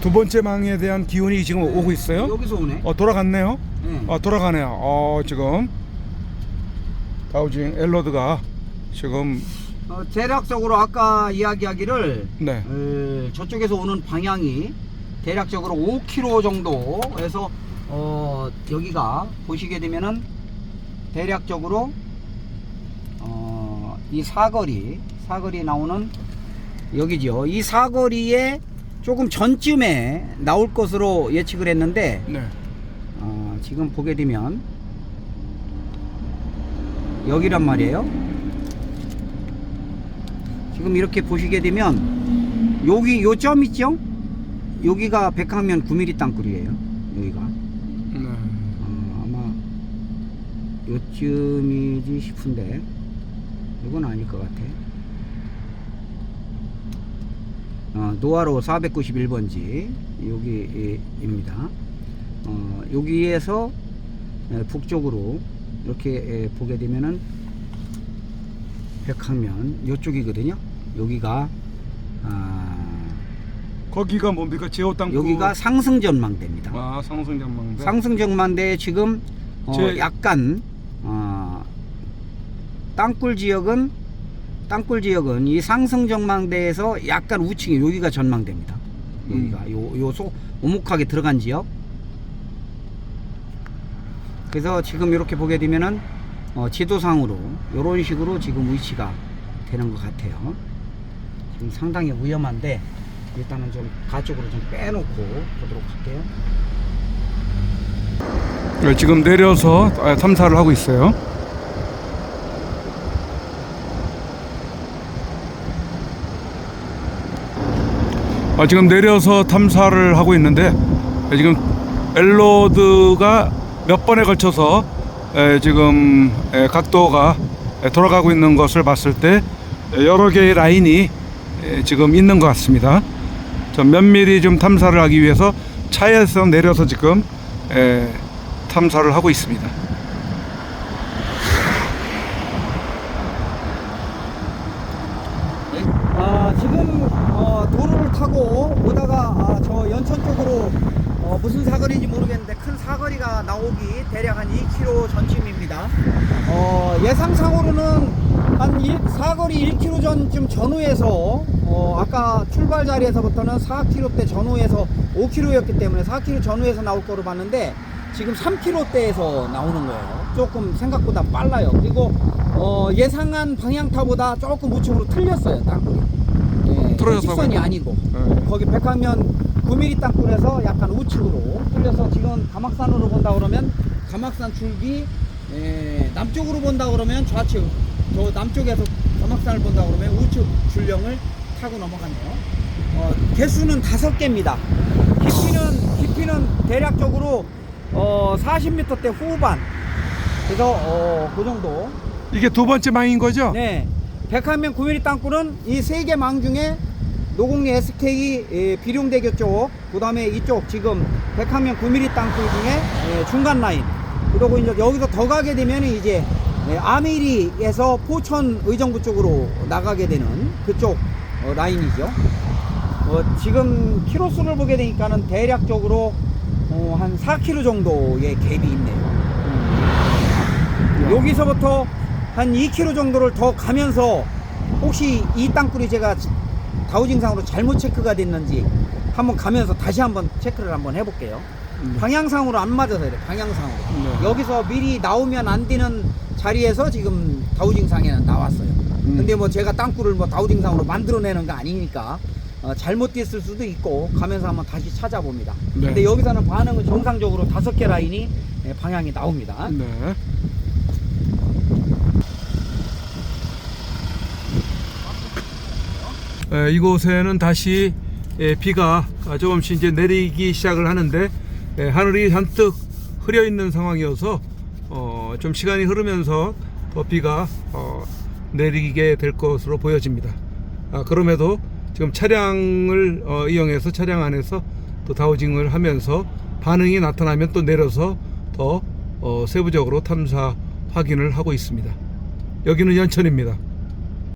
두 번째 망에 대한 기운이 지금 네. 오고 있어요. 여기서 오네. 어 돌아갔네요. 네. 어 돌아가네요. 어 지금 다우징 엘로드가 지금 어, 대략적으로 아까 이야기하기를 네. 에, 저쪽에서 오는 방향이 대략적으로 5km 정도에서 어, 여기가 보시게 되면은 대략적으로 어, 이 사거리 사거리 나오는 여기죠. 이 사거리에 조금 전쯤에 나올 것으로 예측을 했는데 네. 어, 지금 보게 되면 여기란 말이에요. 지금 이렇게 보시게 되면 여기 요 점 있죠? 여기가 백항면 9mm 땅굴이에요. 여기가 네. 어, 아마 요쯤이지 싶은데 이건 아닐 것 같아. 어, 노아로 491번지 여기입니다. 어, 여기에서 에, 북쪽으로 이렇게 에, 보게 되면은 백항면 이쪽이거든요. 여기가 아, 거기가 뭡니까 제호 땅 여기가 상승 전망대입니다. 아 상승 전망대. 상승 전망대 지금 어, 제- 약간 어, 땅굴 지역은 땅굴 지역은 이 상승 전망대에서 약간 우측에 여기가 전망대입니다. 여기가 음. 요 요 소 오목하게 들어간 지역. 그래서 지금 이렇게 보게 되면은 어, 지도상으로 이런 식으로 지금 위치가 되는 것 같아요. 지금 상당히 위험한데 일단은 좀 가쪽으로 좀 빼놓고 보도록 할게요. 네, 지금 내려서 아, 탐사를 하고 있어요. 아, 지금 내려서 탐사를 하고 있는데 예, 지금 엘로드가 몇 번에 걸쳐서 에, 지금 에, 각도가 에, 돌아가고 있는 것을 봤을 때 에, 여러 개의 라인이 에, 지금 있는 것 같습니다. 좀 면밀히 좀 탐사를 하기 위해서 차에서 내려서 지금 에, 탐사를 하고 있습니다. 아, 지금 타고 오다가 아, 저 연천 쪽으로 어, 무슨 사거리인지 모르겠는데 큰 사거리가 나오기 대략 한 2km 전쯤입니다. 어, 예상상으로는 한 일- 사거리 1km 전쯤 전후에서 어, 아까 출발 자리에서부터는 4km대 전후에서 5km였기 때문에 4km 전후에서 나올 거로 봤는데 지금 3km대에서 나오는 거예요. 조금 생각보다 빨라요. 그리고 어, 예상한 방향타보다 조금 우측으로 틀렸어요. 땅굴이. 예, 틀어져서 직선이? 아니고 네. 거기 백화면 9mm 땅굴에서 약간 우측으로 틀려서 지금 가막산으로 본다 그러면 가막산 줄기 예, 남쪽으로 본다 그러면 좌측 저 남쪽에서 가막산을 본다 그러면 우측 줄령을 타고 넘어갔네요. 어, 개수는 다섯 개입니다. 깊이는 깊이는 대략적으로 어, 40m대 후반. 그래서 어, 그 정도. 이게 두 번째 망인 거죠? 네. 백한면 9mm 땅굴은 이 세 개 망 중에 노공리 SK 예, 비룡대교 쪽, 그 다음에 이쪽 지금 백한면 9mm 땅굴 중에 예, 중간 라인. 그리고 이제 여기서 더 가게 되면 이제 예, 아미리에서 포천 의정부 쪽으로 나가게 되는 그쪽 어, 라인이죠. 어, 지금 키로수를 보게 되니까는 대략적으로 어, 한 4km 정도의 갭이 있네요. 여기서부터 한 2km 정도를 더 가면서 혹시 이 땅굴이 제가 다우징상으로 잘못 체크가 됐는지 한번 가면서 다시 한번 체크를 한번 해볼게요. 방향상으로 안 맞아서 그래 방향상으로 네. 여기서 미리 나오면 안 되는 자리에서 지금 다우징상에는 나왔어요. 근데 뭐 제가 땅굴을 뭐 다우징상으로 만들어내는 거 아니니까 어, 잘못됐을 수도 있고 가면서 한번 다시 찾아봅니다. 네. 근데 여기서는 반응은 정상적으로 다섯 개 라인이 예, 방향이 나옵니다. 네. 에, 이곳에는 다시 에, 비가 조금씩 이제 내리기 시작을 하는데 에, 하늘이 잔뜩 흐려 있는 상황이어서 어, 좀 시간이 흐르면서 더 비가 어, 내리게 될 것으로 보여집니다. 아, 그럼에도 지금 차량을 어, 이용해서 차량 안에서 또 다우징을 하면서 반응이 나타나면 또 내려서 더 어, 세부적으로 탐사 확인을 하고 있습니다. 여기는 연천입니다.